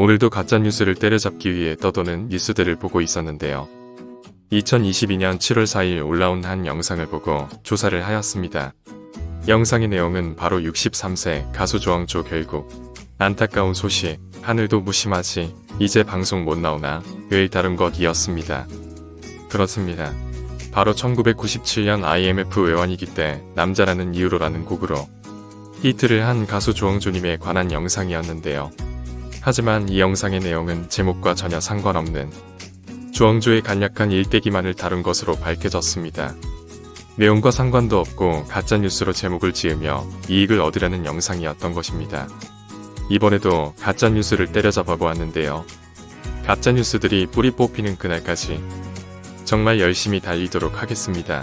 오늘도 가짜뉴스를 때려잡기 위해 떠도는 뉴스들을 보고 있었는데요. 2022년 7월 4일 올라온 한 영상을 보고 조사를 하였습니다. 영상의 내용은 바로 63세 가수 조항조 결국 안타까운 소식 하늘도 무심하지 이제 방송 못 나오나 을 다룬 것이었습니다. 그렇습니다. 바로 1997년 IMF 외환위기 때 남자라는 이유로라는 곡으로 히트를 한 가수 조항조님에 관한 영상이었는데요. 하지만 이 영상의 내용은 제목과 전혀 상관없는 주엉조의 간략한 일대기만을 다룬 것으로 밝혀졌습니다. 내용과 상관도 없고 가짜뉴스로 제목을 지으며 이익을 얻으려는 영상이었던 것입니다. 이번에도 가짜뉴스를 때려잡아 보았는데요. 가짜뉴스들이 뿌리 뽑히는 그날까지 정말 열심히 달리도록 하겠습니다.